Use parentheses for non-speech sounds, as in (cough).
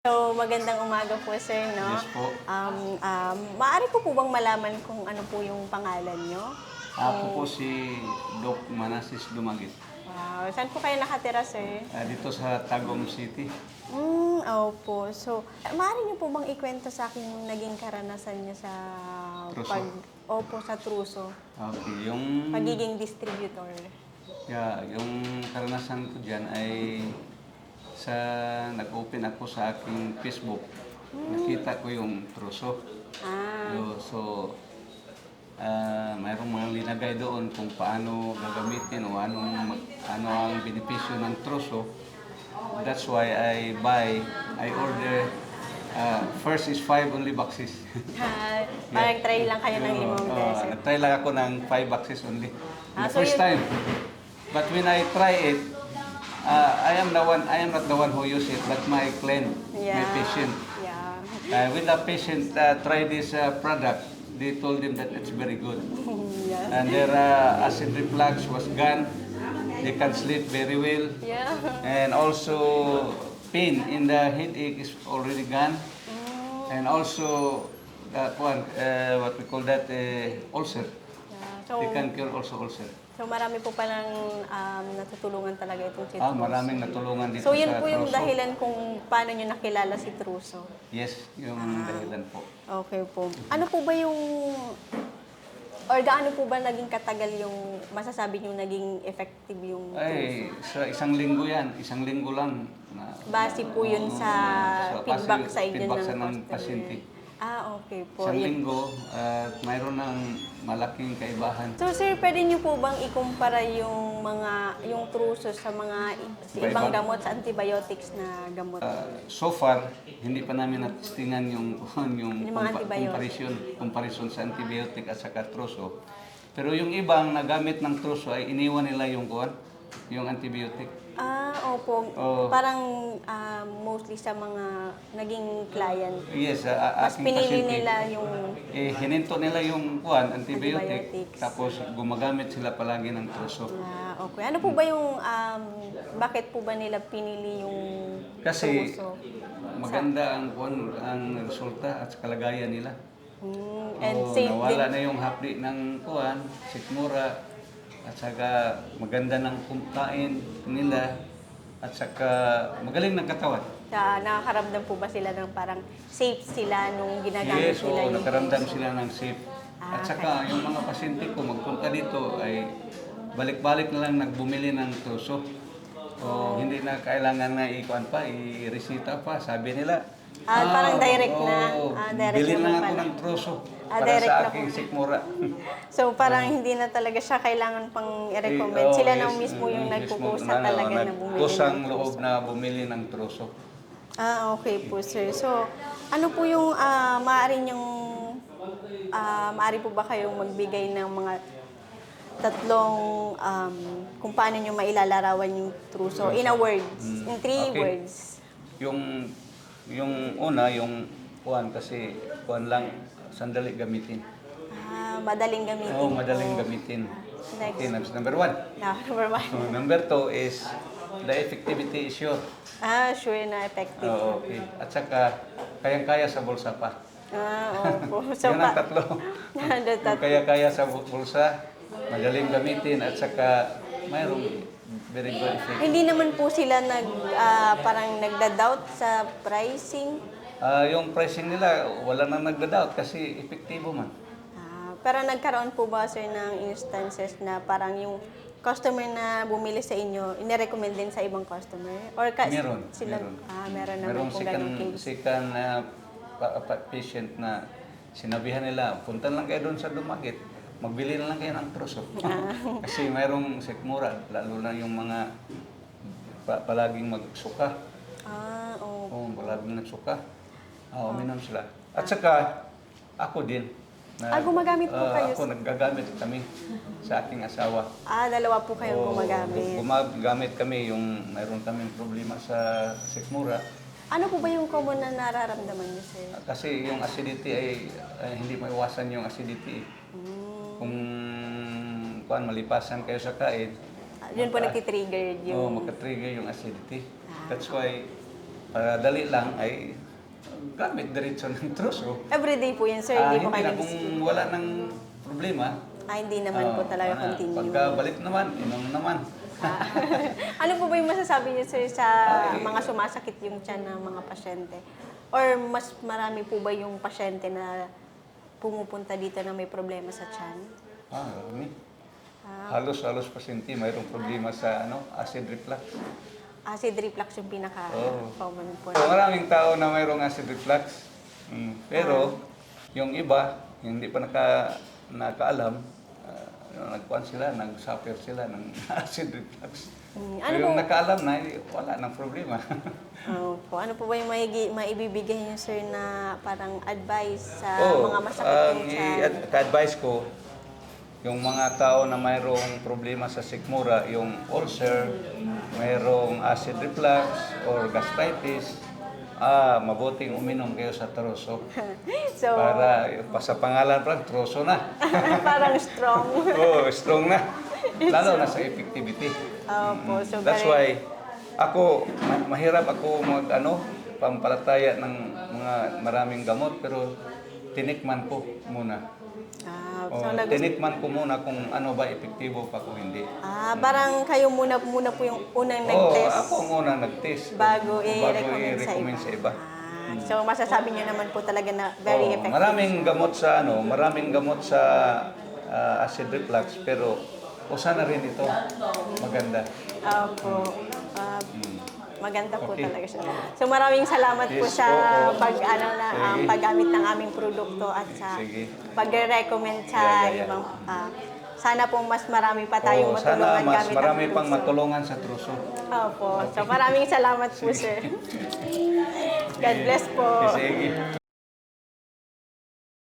So, magandang umaga po, sir, no? Yes po. Um, um, maaari po po bang malaman kung ano po yung pangalan nyo? Ako po si Doc Manasis Dumagit. Wow. Saan po kayo nakatira, sir? Ah, dito sa Tagum City. Mm, opo. So, maaari niyo po bang ikwento sa akin yung naging karanasan niyo sa Truso. pag... Opo, sa truso. Okay, yung, Pagiging distributor. yeah, yung karanasan ko dyan ay sa nag-open ako sa aking Facebook. Nakita ko yung truso. Ah, So, so ah, mayroong mga linagay doon kung paano gagamitin o anong, mag- ano ang benepisyo ng truso. That's why I buy, I order, ah, first is five only boxes. (laughs) ah, parang try lang kayo ng limang beses. nag-try lang ako ng five boxes only. Ah, The so first yun- time. But when I try it, uh, I am the one, I am not the one who use it, but my client, my Yeah. patient. Yeah. Uh, when the patient uh, try this uh, product, they told him that it's very good. (laughs) yeah. And their uh, acid reflux was gone. They can sleep very well. Yeah. And also, pain in the headache is already gone. And also, that one, uh, what we call that, uh, ulcer. yeah. So, They can cure also ulcer. So marami po palang um, natutulungan talaga itong si Ah, Truso. maraming natulungan dito So, yun sa po yung Truso. dahilan kung paano nyo nakilala si Truso. Yes, yung Ah. dahilan po. Okay po. Ano po ba yung... Or gaano po ba naging katagal yung masasabi nyo naging effective yung Ay, sa isang linggo yan. Isang linggo lang. Na, Base po yun sa feedback sa inyo feedback ng sa ng customer. pasyente. Ah, okay po. Isang Yun. linggo, at mayroon ng malaking kaibahan. So sir, pwede niyo po bang ikumpara yung mga yung truso sa mga sa ibang gamot sa antibiotics na gamot? Ah, so far, hindi pa namin natistingan yung (laughs) yung, Yung mga compa- antibiotic. comparison, comparison sa antibiotic at saka truso. Pero yung ibang nagamit ng truso ay iniwan nila yung kuwan, yung antibiotic. ah, opo. Oo. Parang ah, mostly sa mga naging client. Yes, ah, Mas aking pinili pasyente, nila yung eh, hininto nila yung kuwan, antibiotic, Antibiotics. tapos gumagamit sila palagi ng truso. Ah, okay. Ano po ba yung um, bakit po ba nila pinili yung Kasi truso? maganda ang kuwan, ang resulta at kalagayan nila. Hmm, and Oo, safe nawala din. na yung hapdi ng kuwan, sikmura, at saka maganda ng kumkain nila, at saka magaling ng katawan. Sa, nakakaramdam po ba sila ng parang safe sila nung ginagamit Yes, nila oo, yung nakaramdam sila ng safe. Ah, At saka yung mga pasyente ko magpunta dito ay balik-balik na lang nagbumili ng truso. O hindi na kailangan na ikuan pa, i-resita pa, sabi nila. Ah, parang direct na. oo, Ah, direct bili naman lang ako pala. ng truso Ah, para direct sa na aking po. sikmura. (laughs) So parang hindi na talaga siya kailangan pang i-recommend. Eh, oo, Sila yes, na mismo yung mm, nagkukusa mismo, talaga na bumili kusang ng loob truso. na bumili ng truso. Ah, okay po sir. So, ano po yung ah, maaari yung ah, maaari po ba kayong magbigay ng mga tatlong um, kung paano nyo mailalarawan yung truso in a words, in three Okay. words. Yung yung una, yung kuan kasi kuan lang sandali gamitin. Ah, madaling gamitin. Oo, madaling po. gamitin. Next. Okay, that's number one. Ah, number one. So, number two is the effectivity is sure. Ah, sure na effective. Oo, okay. At saka, kayang-kaya sa bulsa pa. Ah, opo. So, Yan ang tatlo. (laughs) Yung kaya-kaya sa bu- bulsa, madaling gamitin, at saka mayroong very good effect. Hindi naman po sila nag ah, parang nagda-doubt sa pricing. Ah, yung pricing nila, wala nang nagda-doubt kasi epektibo man. Ah, pero nagkaroon po ba sir ng instances na parang yung customer na bumili sa inyo, inirecommend din sa ibang customer? Or ka- Meron, sila, meron. Ah, meron naman Merong po sikan, ganong case. pa- pa- patient na sinabihan nila, punta lang kayo doon sa Dumagit, magbili na lang kayo ng truso. Ah. (laughs) Kasi mayroong sikmura, lalo na yung mga pa- palaging magsuka. Ah, oh. Oo, palaging nagsuka. Ah, uminom sila. At saka, ako din. Ah, gumagamit po ah, kayo Ako, sa- naggagamit kami sa aking asawa. Ah, dalawa po kayong Oo, gumagamit. Gumagamit kami yung mayroon kaming problema sa sikmura. Ano po ba yung common na nararamdaman niyo, sir? Kasi yung acidity ay, ay hindi maiwasan yung acidity. Hmm. Kung kuan malipasan kayo sa kain, yun po nagtitrigger yung... oh, magka-trigger yung acidity. Ah. That's why para dali lang ay gamit diretso ng truso. Everyday po yun, sir. Ah, Hindi po hindi kayo na kung wala ng problema. Ah, hindi naman po ah, talaga ah, continue. Pagka balik naman, inom naman. Ah. (laughs) ano po ba yung masasabi niyo, sir, sa Ay. mga sumasakit yung tiyan ng mga pasyente? Or mas marami po ba yung pasyente na pumupunta dito na may problema sa tiyan? Ah, marami. Ah, Halos-halos pasyente mayroong problema sa ano, acid reflux. acid reflux yung Oo. pinaka-common po. So, maraming tao na mayroong acid reflux. Mm, Pero, yung iba, hindi pa naka, nakaalam, uh, nagkuhan sila, nag-suffer sila ng (laughs) acid reflux. Mm, So, ano yung po- nakaalam na, eh, wala nang problema. (laughs) Opo. Ano po ba yung maigi, maibibigay niyo, sir, na parang advice sa Oo, mga masakit tiyan? i- ka-advise ko, yung mga tao na mayroong problema sa sikmura, yung ulcer, mayroong acid reflux or gastritis, ah, mabuting uminom kayo sa troso. (laughs) so, Para pa sa pangalan pa, troso na. (laughs) parang strong. oh, strong na. Lalo na sa effectivity. Opo. So, That's why ako ma- mahirap ako mag ano pampalataya ng mga maraming gamot pero tinikman ko muna. Ah, so, nag- tinikman ko muna kung ano ba epektibo pa kung hindi. ah, parang kayo muna muna po yung unang Oo, nag-test ako ang unang nag-test. bago i-recommend sa i-recommend iba. sa iba. Ah, so, masasabi niyo naman po talaga na very Oo, effective. maraming gamot sa ano, maraming gamot sa ah, acid reflux pero usa na rin ito. Maganda. Opo. Ah, maganda po Okay. talaga siya. So maraming salamat po Yes, sa oo. pag ano na um, Sige. paggamit ng aming produkto at sa Sige. pagre-recommend sa Yeah, yeah, yeah. ibang ah, sana po mas marami pa tayong Oo, matulungan sana mas gamit marami ang pang puso. matulungan sa truso. Opo. So maraming salamat po, sir. God bless po. Sige.